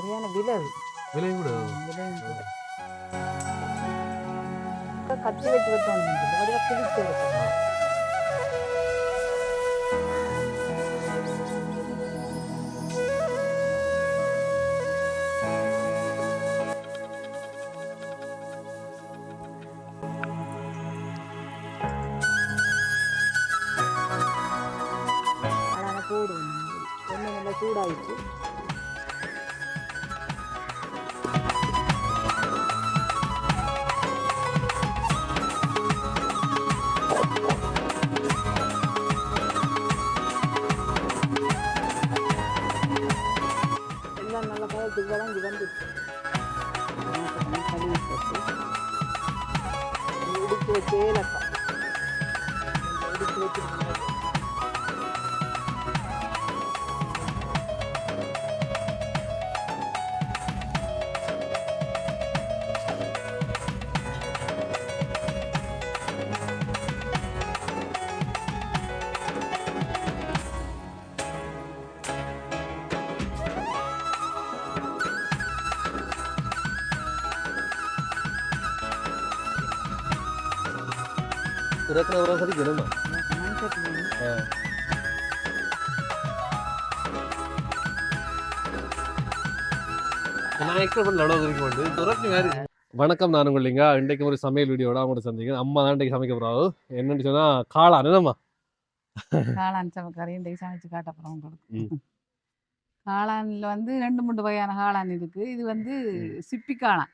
சரியான அது. விலையும் கூட விலையும் கூட. கத்தி வச்சு வெட்டணும் இந்த வடிவா கிழிச்சு எடுக்கணும் அதனால போடுவோம் எண்ணெய் நல்லா சூடாயிடுச்சு. இடிச்சு நான் குறிக்க மாட்டேன் துரத்தி மாதிரி வணக்கம் நான் உங்களிங்க இன்றைக்கு ஒரு சமையல் வீடியோட அவங்களோட சந்திங்க அம்மா தான் இன்றைக்கு சமைக்க போறாவு என்னன்னு சொன்னா காளான். என்னம்மா? காளான் சமைக்கறி இன்றைக்கு சமைச்சு காட்ட போகிறோம் ம். உங்களுக்கு காளான்ல வந்து ரெண்டு மூணு வகையான காளான் இருக்கு. இது வந்து சிப்பி காளான்.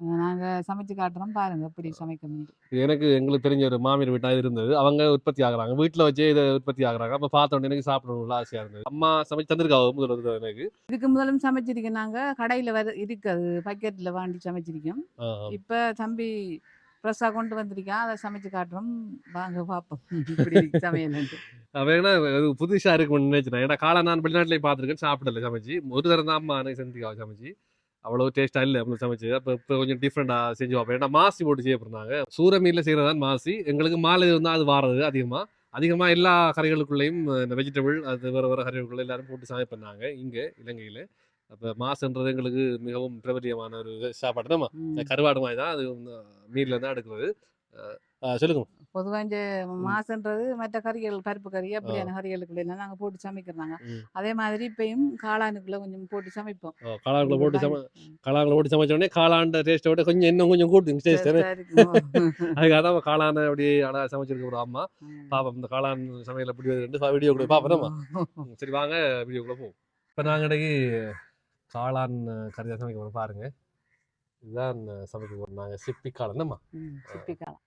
நாங்க சமைச்சு காட்டுறோம் பாருங்க எப்படி சமைக்கணும் இது எனக்கு எங்களுக்கு தெரிஞ்ச ஒரு மாமியார் வீட்டா இருந்தது. அவங்க உற்பத்தி ஆகுறாங்க. வீட்டில் வச்சே இதை உற்பத்தி ஆகுறாங்க. அப்போ பார்த்த உடனே எனக்கு சாப்பிடணும்னு ஆசையா இருந்தது. அம்மா சமைச்சு தந்திருக்காங்க முதல்ல எனக்கு. இதுக்கு முதலும் சமைச்சிருக்கோம் நாங்க. கடையில வர இருக்கு அது. பக்கெட்ல வாங்கி சமைச்சிருக்கோம். இப்ப தம்பி ஃப்ரெஷ்ஷாக கொண்டு வந்திருக்கான். அதை சமைச்சு காட்டுறோம். வாங்க பார்ப்போம். இப்படி இருக்கு சமையல் அவன் என்ன அது புதுசா இருக்கும்னு நினைச்சேன் ஏன்னா காளான் நான் வெளிநாட்டிலே பார்த்துருக்கேன். சாப்பிடல சமைச்சு. ஒரு தரம் தான் அம்மா எனக்கு செஞ்சுக்காவ சமைச்சு. அவ்வளோ டேஸ்டா இல்லை அப்படி சமைச்சு. அப்போ இப்போ கொஞ்சம் டிஃப்ரெண்டாக செஞ்சு வைப்பேன் ஏன்னா மாசி போட்டு செய்ய போறாங்க சூர மீனில் செய்கிறதான் மாசி. எங்களுக்கு மாலை இருந்தால் அது வாரது அதிகமாக அதிகமாக எல்லா கறிகளுக்குள்ளேயும் இந்த வெஜிடபிள் அது வேறு வேறு கறிகளுக்குள்ள எல்லாரும் போட்டு சமைப்பண்ணாங்க இங்கே இலங்கையில். அப்போ மாசுன்றது எங்களுக்கு மிகவும் பிரபலியமான ஒரு சாப்பாடு. தான் கருவாடு மாதிரி தான் அது மீனில் தான் எடுக்கிறது. சொல்லுங்க. பொதுவா இந்த மாசன்றது மற்ற கறிகள் பருப்பு கறி அப்படியான கறிகளுக்குள்ள எல்லாம் நாங்க போட்டு சமைக்கிறாங்க. அதே மாதிரி இப்பயும் காளானுக்குள்ள கொஞ்சம் போட்டு சமைப்போம். காளான்களை போட்டு சம ம். காளான்களை போட்டு சமைச்ச உடனே காளாண்ட டேஸ்ட்டை விட கொஞ்சம் இன்னும் கொஞ்சம் கூட்டு டேஸ்ட். அதுக்காக தான் காளானை அப்படியே அழகாக சமைச்சிருக்க அம்மா. பாப்போம் இந்த காளான் சமையல் எப்படி வருதுன்னு வீடியோ கூட பார்ப்போம் ம், சரி வாங்க வீடியோக்குள்ள போவோம். இப்போ நாங்கள் இன்றைக்கி காளான் கறி தான் சமைக்க போகிறோம் பாருங்க. இதுதான் சமைக்க போகிறோம் நாங்கள் சிப்பி காளான். சிப்பி காளான்.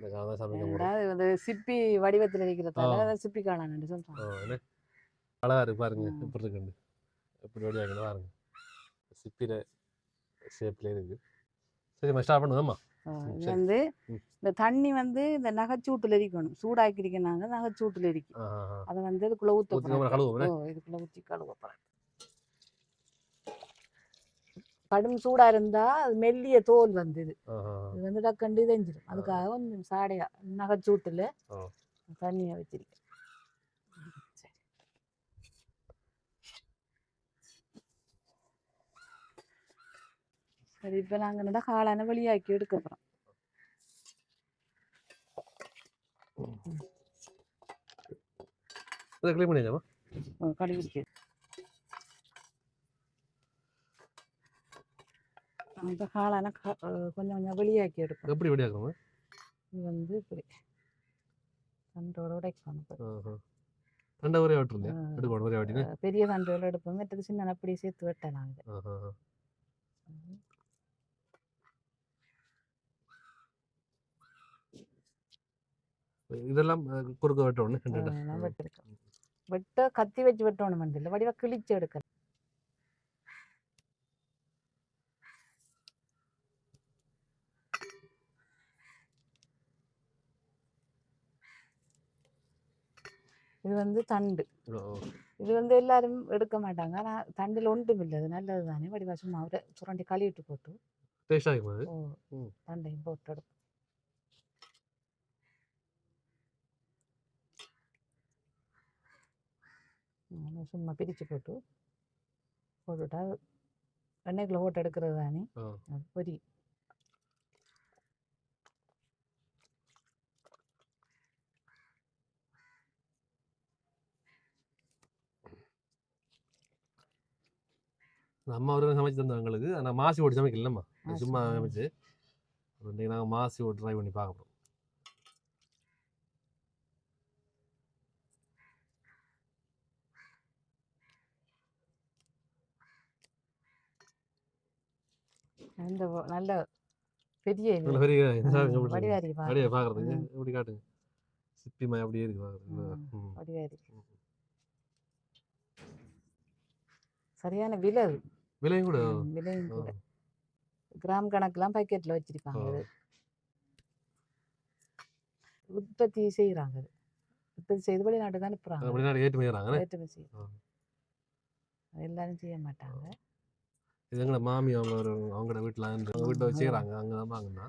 அதாவது வந்து சிப்பி வடிவத்துல இருக்கிறதால சிப்பி காளான் சொல்றாங்க. என்ன? அழகா இருக்கு பாருங்க. எப்படி இருக்குன்னு எப்படி வழியாங்க பாருங்க. சிப்பிர ஷேப்ல இருக்கு. சரி ஸ்டார்ட் பண்ணுவோம்மா. வந்து. இந்த தண்ணி வந்து இந்த நகைச்சூட்டுல இருக்கணும் சூடாக்கி இருக்கனாங்க நகைச்சூட்டுல இருக்கு ஆ. அதை வந்து இதுக்குள்ள ஊத்த இதுக்குள்ள ஊத்தி கழுவ கடும் சூடா இருந்தா அது மெல்லிய தோல் வந்து இது வந்து டக்கண்டு இதஞ்சிடும் அதுக்காக கொஞ்சம் சாடையா நகைச்சூட்டுல. தண்ணியை வச்சிருக்கேன். சரி. இப்ப நாங்க என்னடா காளான வெளியாக்கி எடுக்க போறோம். இதை அந்த காளான கொஞ்சம் கொஞ்சம் வெளியாக்கி எடுக்கணும் எப்படி வழியாக்குறோம் இது வந்து இப்படி. தண்டோட உடைக்கணும் இப்ப. ரெண்டா ஒரே ஆ. எடுக்கணும் ஒரே வாட்டின்னு அஹ் பெரிய தண்டோட எடுப்போம் மற்றது சின்ன அப்படியே சேர்த்து வெட்டலாம் இது. இதெல்லாம் குறுக்க வெட்டணும் வெட்ட கத்தி வச்சு வெட்டணும் இல்லை வடிவா கிழிச்சு எடுக்கணும் வந்து தண்டு. இது வந்து எல்லாரும் எடுக்க மாட்டாங்க. ஆனா தண்டில் ஒன்றும் இல்லை. அது நல்லது தானே வடிவா சும்மா ஒரு சுரண்டி கழுவிட்டு போட்டு. தண்டையும் போட்டு எடுப்போம். சும்மா பிரிச்சு போட்டு. போட்டுவிட்டா எண்ணெய்க்குள்ள போட்டு எடுக்கிறது தானே? பொரி. அம்மா ஒரு சமைச்சு தந்தாங்க எங்களுக்கு. ஆனால் மாசி ஓடி சமைக்கலம்மா மாசி சும்மா. சமைச்சு. இன்றைக்கி நாங்கள் மாசி ஓடி ட்ரை பண்ணி பார்க்க போகிறோம் இந்த வ- நல்ல பெரிய பெரிய அப்படியே பார்க்குறதுக்கு இப்படி காட்டுங்க? சிப்பி மாதிரி அப்படியே இருக்கு பார்க்குறதுக்கு. சரியான விலை. விலையும் கூட. விலையும். கூட. கிராம் கணக்கெல்லாம் பாக்கெட்ல. அது. உற்பத்தி செய்யறாங்க அது. உற்பத்தி செய்து வெளிநாட்டுக்கு அனுப்புறாங்க. வெளிநாடு ஏற்றுமதி செய்கிறாங்க ஏற்றுமதி செய்ய ஆ. அது எல்லாரும் செய்ய மாட்டாங்க. இது எங்களை மாமி அவங்க அவங்களோட வீட்டில் அவங்க வீட்டில் வச்சு செய்கிறாங்க அங்கே தான் வாங்கினா.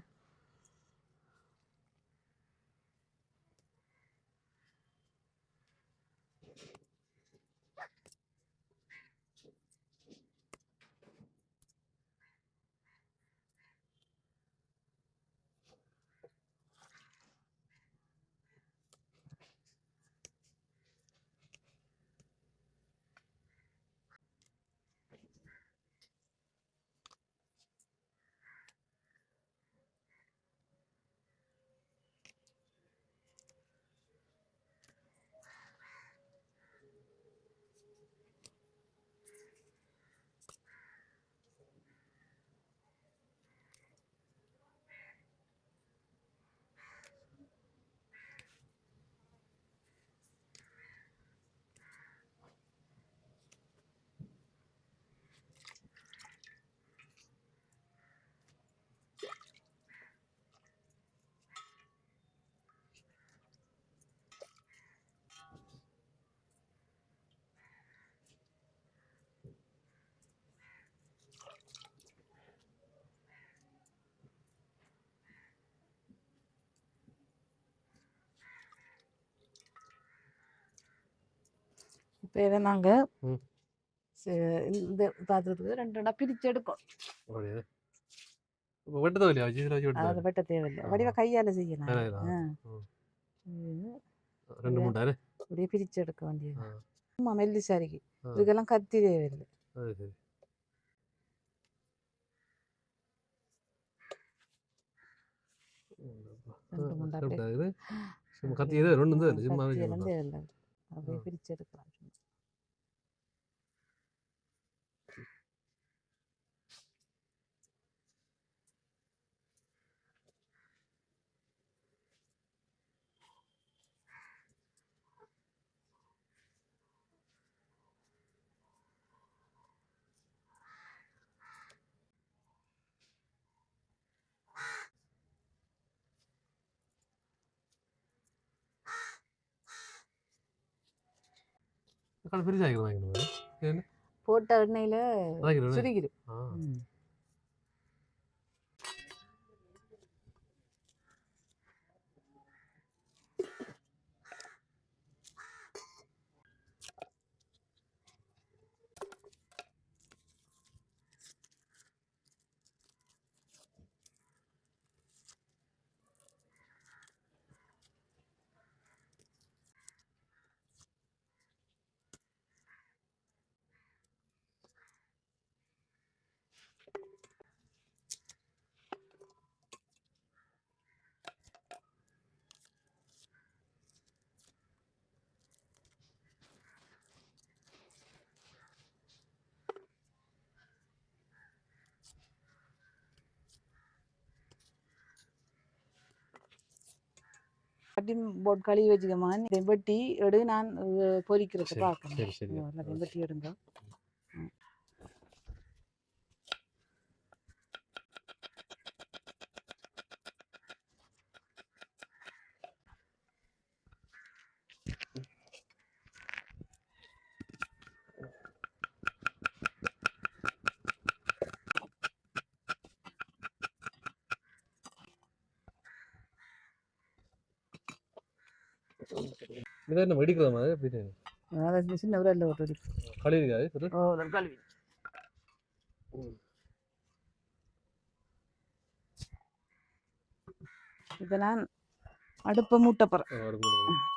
இல்லையா வச்சு இதில் வச்சு அதை வெட்டதோ வெட்ட தேவையில்லை. வடிவ கையால செய்யணும் வேற இதா? ஆ. ம். இது ரெண்டு மூணு அப்படியே பிரிச்சு எடுக்க வேண்டியது ஆ. ஆமா மெல்லிசாரிக்கு ஆ. இதுக்கெல்லாம் கத்தி தேவையில்லை. ரெண்டு மூணு ரெண்டு கத்தி ரெண்டு அப்படியே ஆ. வாங்கிக்கணும் போட்ட எண்ணெயில வாங்கிக்கணும் சுருகிடும் ஆ ம். கட்டி போட்டு கழுவி வச்சுக்கமா வெட்டி எடு நான் சரி, பார்க்கணும். வெட்டி எடுங்க. இதை என்ன வெடிக்கிற மாதிரி எப்படி அதை சின்ன உரல்ல ஒரு கழுவிக்காது ஓ ஒரு கழுவி இப்போ நான் அடுப்பை மூட்ட போகிறேன்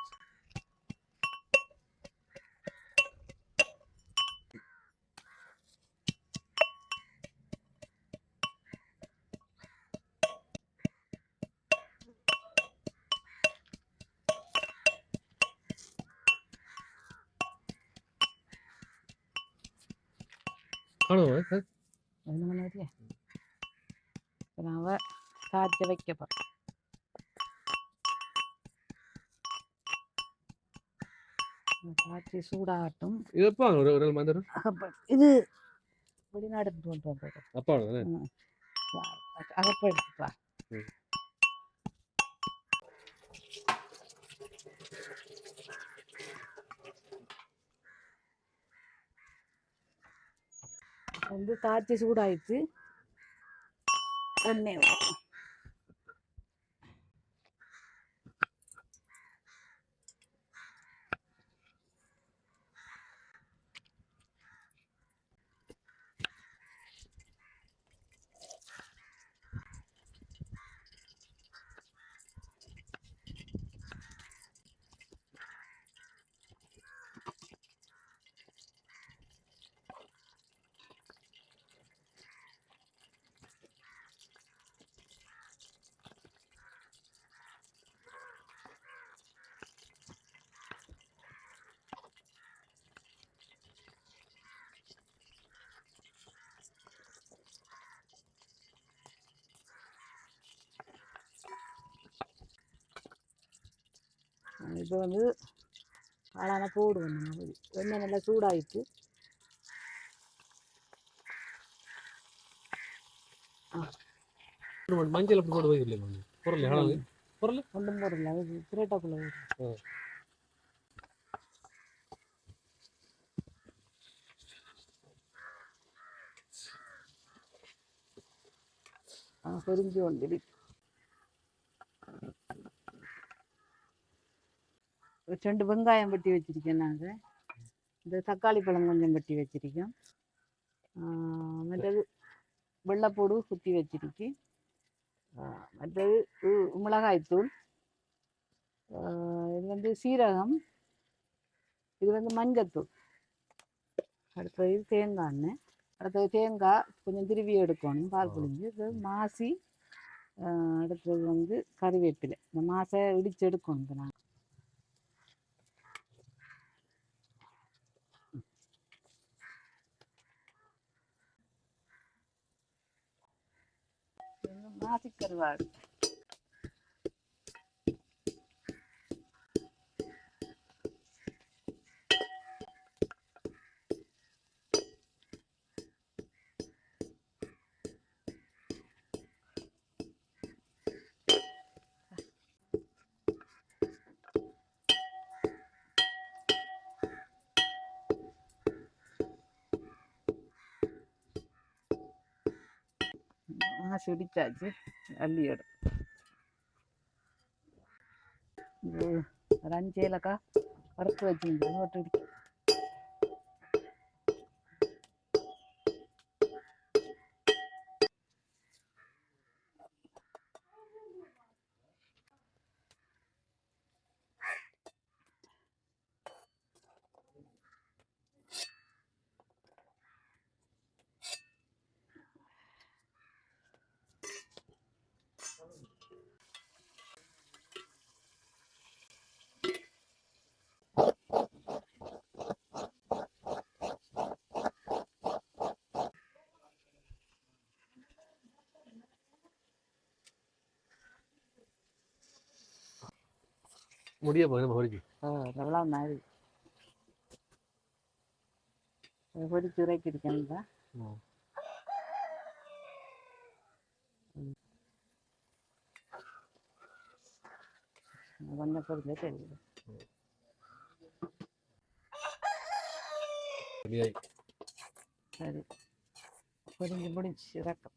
என்ன பண்ண வரியா இப்போ அவ காய்ச்ச வைக்க போகிறேன் காய்ச்சி சூடாகட்டும் இது எப்போ ஒரு ஒரு இது வெளிநாடு கொண்டு வந்தது அப்பா தானே அகப்ப எடுத்துப்பா வந்து தாத்தி சூடாயிடுச்சு. எண்ணெய் இப்போ வந்து காளான போடுவோம் நம்ம. எண்ணெய் நல்லா சூடாயிட்டு. மஞ்சள் போட்டு வைக்கல பொருள் எவ்வளவு? பொருள்? ஒன்றும் போடல. அது திரேட்டாக்குள்ளே வந்துடு ஒரு ரெண்டு வெங்காயம் வெட்டி வச்சிருக்கேன் நாங்கள் இந்த தக்காளி பழம் கொஞ்சம் வெட்டி வச்சிருக்கோம் மற்றது வெள்ளைப்பூடு குத்தி வச்சிருக்கேன். ஆ, மற்றது மிளகாய்த்தூள் இது வந்து சீரகம். இது வந்து மஞ்சத்தூள். அடுத்தது இது தேங்காய் எண்ணெய் அடுத்தது தேங்காய் கொஞ்சம் திருவி எடுக்கணும் பால். புளிஞ்சு இது மாசி. அடுத்தது வந்து கறிவேப்பிலை. இந்த மாசை இடிச்சு எடுக்கணும் இப்போ நாங்கள் மாசி கருவாடு மாசி இடிச்சாச்சு அள்ளி எடு இது ஒரு அஞ்சு ஏலக்காய் வறுத்து வச்சுருந்தேன் முடிய போகுது பொறிக்கு எவ்வளோ மாதிரி பொடிச்சு உரைக்கிருக்கேன் ம். கொஞ்சம் பொருளே தெரியுது சரி. பொரிஞ்சு முடிச்சு இறக்கம்.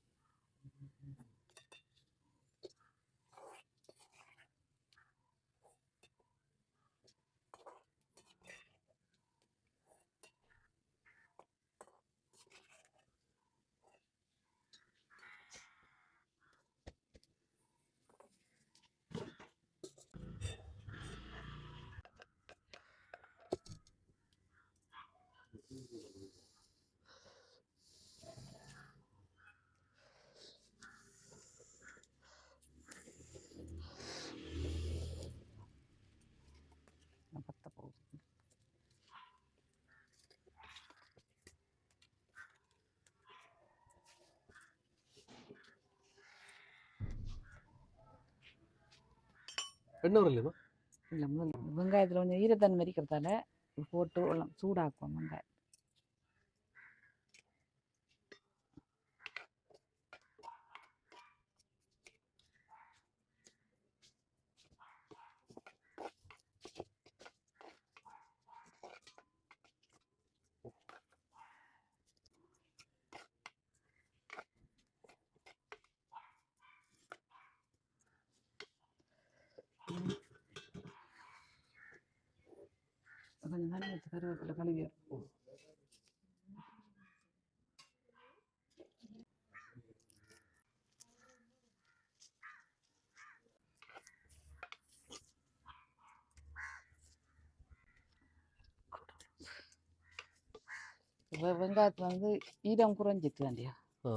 என்ன ஒரு இல்லையா இல்லை வெங்காயத்தில் கொஞ்சம் ஈரத்தன்மை இருக்கிறதால போட்டு சூடாக்குவோம் வெங்காயம் கொஞ்சம் தண்ணி வச்சு கருவேப்பிலை கழுவி எடுப்போம். வெ- வெங்காயத்துல வந்து ஈரம் குறைஞ்சிட்டு வேண்டியா ஆ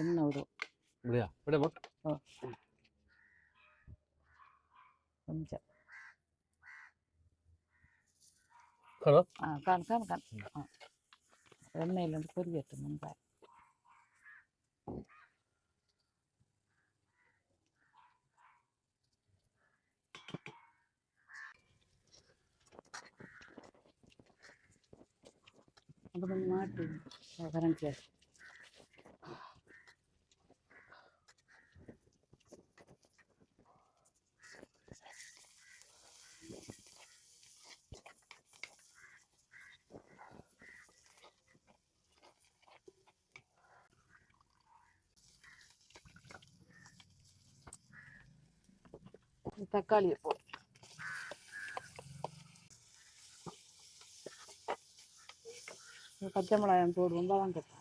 எண்ணெய் விடும் அப்படியா விடமா கொஞ்சம் ஹலோ ஆ கான் கான் கான் ஆ எண்ணெயில் வந்து பொரியட்டும் வெங்காயம் அது கொஞ்சம் மாட்டு கரண்ட் தக்காளியை போ பச்சை மிளகாயம் போடுவோம் தான் கேட்பாங்க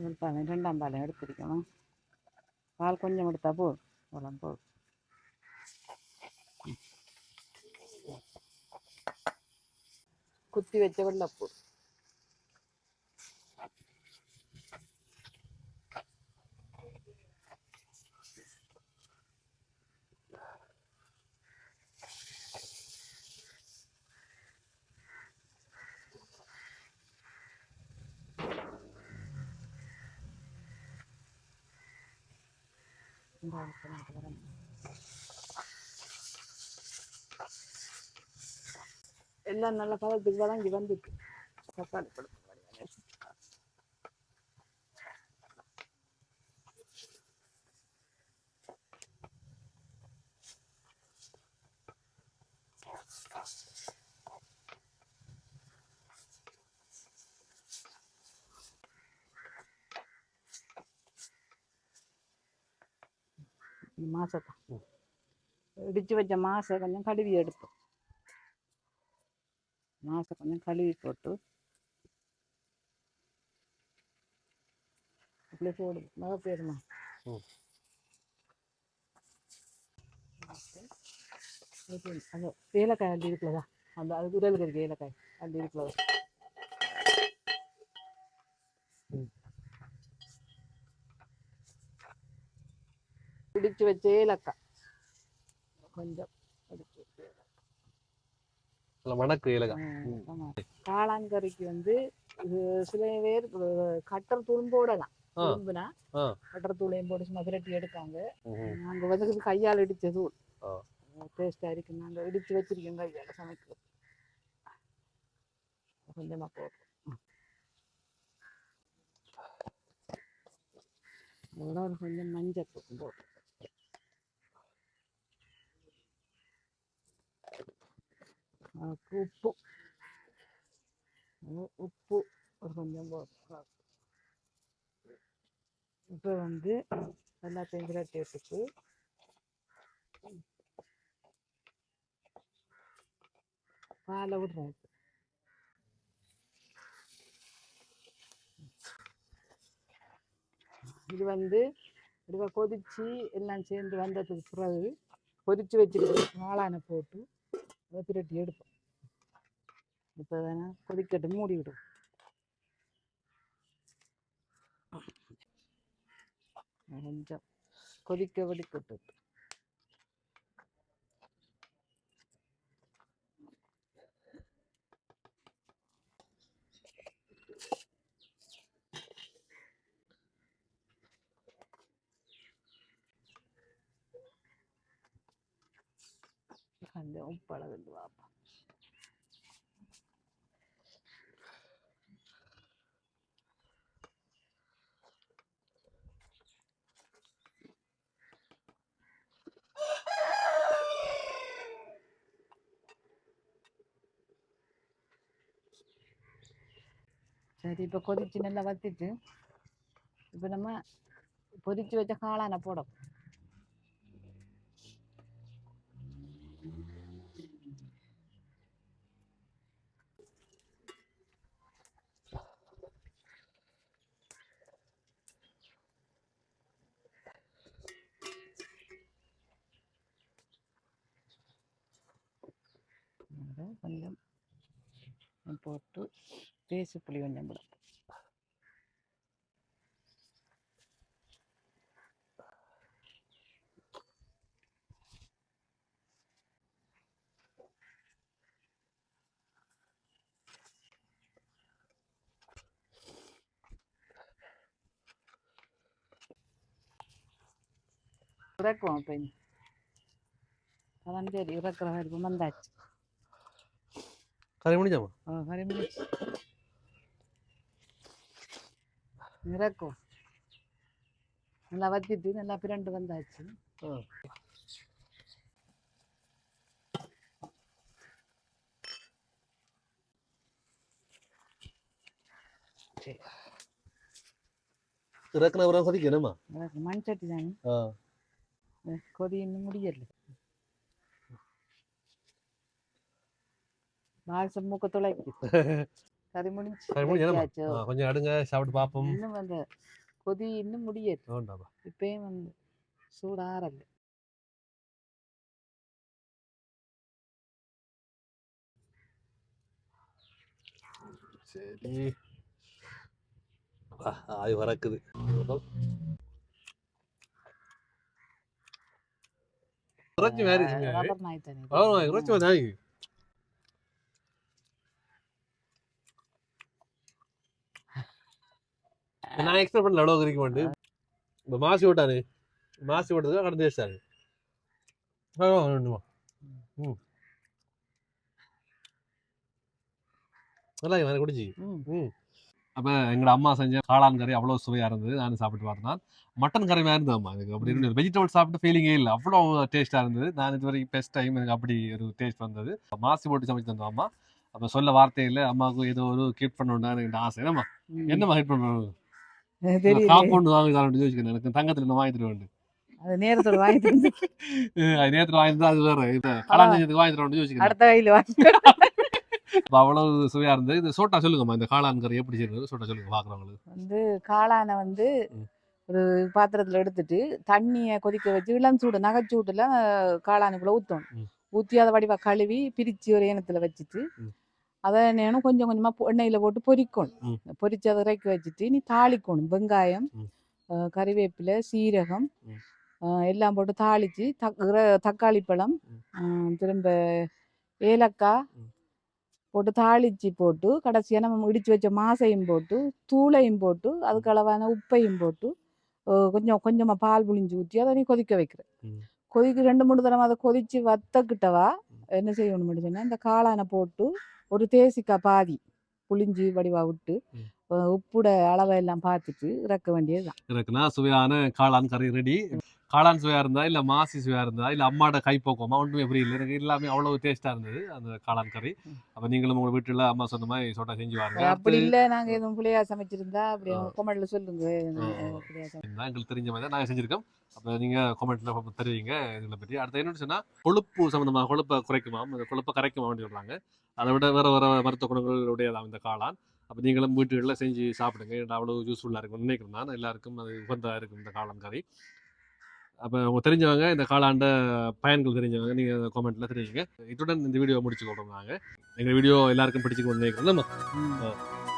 முதல் பாலம் ரெண்டாம் பாலம் எடுத்துருக்கணும் பால் கொஞ்சம் எடுத்தா போ பாலம் போ. குத்தி வச்ச வெள்ளப்பூ வரும் எல்லாம் நல்ல பதத்துக்கு தான் இங்கே வந்துட்டு. தக்காளி பழம். இடிச்சு வச்ச மாசை கொஞ்சம் கழுவி எடுப்போம் மாசை கொஞ்சம் கழுவி போட்டு. அப்படியே போடு. மழை பெய்யுமா ம். அந்த ஏலக்காய் அள்ளி இருக்குல்லதா அந்த அது உடலுக்கு இருக்கு ஏலக்காய் அள்ளி இருக்குல்லதா இடிச்சு வச்ச ஏலக்காய். கொஞ்சம் வணக்கு இலகா. காளாங்கறிக்கு வந்து இது சில பேர் கட்டர் துளும் போடலாம் ஆ. துளும்புனா ஆ. கட்டர் தூளையும் போட்டு சும்மா விரட்டி எடுக்காங்க. நாங்க வந்து கையால் இடிச்ச தூள். டேஸ்டா இருக்கு நாங்க இடிச்சு வச்சிருக்கோம் கையால சமைக்கிறது கொஞ்சமா அதோட ஒரு கொஞ்சம் மஞ்சள் தூள் அதுக்கு உப்பு உப்பு ஒரு கொஞ்சம் போடுறோம் இப்போ வந்து எல்லாத்தையும் விரட்டி எடுத்துட்டு பாலை விடுறேன் இது வந்து இதுவ கொதிச்சு எல்லாம் சேர்ந்து வந்ததுக்கு பிறகு கொதித்து வச்சிருக்க காளானை போட்டு பிரட்டி எடுப்போம். இப்போ வேணா கொதிக்கட்டு மூடி விடுவோம். கொஞ்சம் கொதிக்க வடிக்கட்டு கொஞ்சம் உப்பளவு வாப்பா சரி இப்போ கொதிச்சு நல்லா வத்திட்டு இப்போ நம்ம பொரிச்சு வச்ச காளானை போடும் அதை கொஞ்சம் போட்டு தேசி புளி கொஞ்சம் போடும் இறக்குவோம் இப்போ இனி. அதான் சரி இறக்குற வரைக்கும் வந்தாச்சு கரை முடிஞ்சாமா ஆ முடிச்சு இறக்கும் நல்லா வத்திட்டு நல்லா பிரண்டு வந்தாச்சு இறக்குன அப்புறம் கொதிக்கணுமா இறக்கு மண் சட்டி தானே கொதி இன்னும் முடியல மாசம் மூக்க துளைக்கு கறி முடிஞ்சு. கொஞ்சம் அடுங்க சாப்பிட்டு பார்ப்போம் இன்னும் அந்த கொதி இன்னும் வேண்டாமா இப்பயும் வந்து சூடாறல சரி. ஆய் வரக்குது இறைச்சி மாதிரி இறைச்சி மாதிரி நான் எக்ஸ்பெக்ட் பண்ணல எவ்வளோ கறிக்க மாட்டேன் இப்போ மாசி விட்டானே மாசி விட்டதுக்கு கடந்து வச்சிட்டாரு ம். நல்லா இருக்கு, குடிச்சு. ம். அப்போ எங்களோட அம்மா செஞ்ச காளான் கறி அவ்வளோ சுவையாக இருந்தது. நானும் சாப்பிட்டு பார்த்தேன். மட்டன் கறி மாதிரி இருந்தது அம்மா. எனக்கு அப்படி இருந்தது வெஜிடபிள் சாப்பிட்டு ஃபீலிங்கே இல்லை. அவ்வளோ டேஸ்ட்டாக இருந்தது. நான் இது வரைக்கும் பெஸ்ட் டைம் எனக்கு அப்படி ஒரு டேஸ்ட் வந்தது. மாசி போட்டு சமைச்சு தந்தோம் அம்மா. அப்போ சொல்ல வார்த்தை இல்லை. அம்மாவுக்கு ஏதோ ஒரு கிஃப்ட் பண்ணணும்னு எனக்கு ஆசை. என்னம்மா. என்னம்மா கிஃப்ட் பண்ணணும் காம்பவுண்ட் வாங்கி எனக்கு தங்கத்தில் அது நேரத்தோட வாங்கி தந்து அது நேரத்தில் வாங்கி அது வேற. அடுத்த கையில் வாங்கி அவ்வளவு சுவையாக இருந்தது. இந்த சோட்டா சொல்லுங்கம்மா. இந்த காளான் கறி எப்படி செய்யறது? சோட்டா சொல்லுங்க பார்க்குறவங்களுக்கு வந்து காளானை வந்து. ஒரு பாத்திரத்துல எடுத்துட்டு தண்ணியை கொதிக்க வச்சு இளம் சூடு நகைச்சூட்டுல காளானுக்குள்ள ஊற்றணும் ம். ஊற்றி அதை வடிவா கழுவி பிரித்து ஒரு ஏனத்துல வச்சுட்டு. அதை நேனும் கொஞ்சம் கொஞ்சமா எண்ணெயில போட்டு பொரிக்கணும். ம். பொரிச்சு அதை இறக்கி வச்சுட்டு நீ தாளிக்கணும். வெங்காயம் கறிவேப்பிலை சீரகம் எல்லாம் போட்டு இற- தக்காளி பழம் திரும்ப ஏலக்காய். போட்டு தாளிச்சு போட்டு கடைசியாக நம்ம இடிச்சு வச்ச மாசையும் போட்டு தூளையும் போட்டு அதுக்கு அளவான உப்பையும் போட்டு கொஞ்சம் கொஞ்சமா பால் புளிஞ்சு ஊற்றி அதை நீ கொதிக்க வைக்கிற. ம். கொதிக்க ரெண்டு மூணு தடவை அதை கொதிச்சு வத்தக்கிட்டவா என்ன செய்யணும் சொன்னா இந்த காளானை போட்டு ஒரு தேசிக்காய் பாதி புளிஞ்சு வடிவா விட்டு உப்புட அளவை எல்லாம் பார்த்துட்டு இறக்க வேண்டியதுதான். இருக்குன்னா சுவையான காளான் கறி ரெடி காளான் சுவையா இருந்தா இல்ல மாசி சுவையா இருந்தா இல்ல அம்மாட கைப்போக்கமா ஒன்றுமே புரியல. எனக்கு எல்லாமே அவ்வளவு டேஸ்டா இருந்தது அந்த காளான் கறி. அப்ப நீங்களும் உங்க வீட்டுல அம்மா சொன்ன மாதிரி சோட்டா செஞ்சு வாருங்க. அப்படி இல்ல. நாங்க எதுவும் புளியா சமைச்சிருந்தா அப்படி. கொமெண்ட்ல சொல்லுங்க. எங்களுக்கு தெரிஞ்ச மாதிரி தான் நாங்க செஞ்சிருக்கோம். அப்ப நீங்க கமெண்ட்ல தெரிவிங்க இதுல பற்றி அடுத்து என்னன்னு சொன்னா கொழுப்பு சம்பந்தமா கொழுப்பை குறைக்குமாம் இந்த கொழுப்பை கரைக்குமான்னு சொல்றாங்க. அதை விட வேற வேற மருத்துவ குணங்கள் உடையதாம் இந்த காளான். அப்ப நீங்களும் வீட்டுகளில் செஞ்சு சாப்பிடுங்க. ஏன்னா அவ்வளவு யூஸ்ஃபுல்லா இருக்கும் நினைக்கிறேன் நான். எல்லாருக்கும் அது உகந்தா இருக்கும் இந்த காளான் கறி அப்போ உங்க தெரிஞ்சவங்க இந்த காலாண்ட பயன்கள் தெரிஞ்சவங்க நீங்கள் கமெண்ட்ல தெரிஞ்சுங்க. இத்துடன் இந்த வீடியோ முடிச்சு கொள்றோம் நாங்கள் எங்கள் வீடியோ எல்லாருக்கும் பிடிச்சிக்கணும்னு நினைக்கிறோம் நம்ம.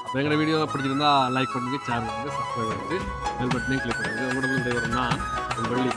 அப்போ எங்கள் வீடியோ பிடிச்சிருந்தா லைக் பண்ணுங்க ஷேர் பண்ணுங்க சப்ஸ்கிரைப் பண்ணிட்டு பெல் பட்டனையும் கிளிக் பண்ணுங்க. உங்களோட நான் வெள்ளி.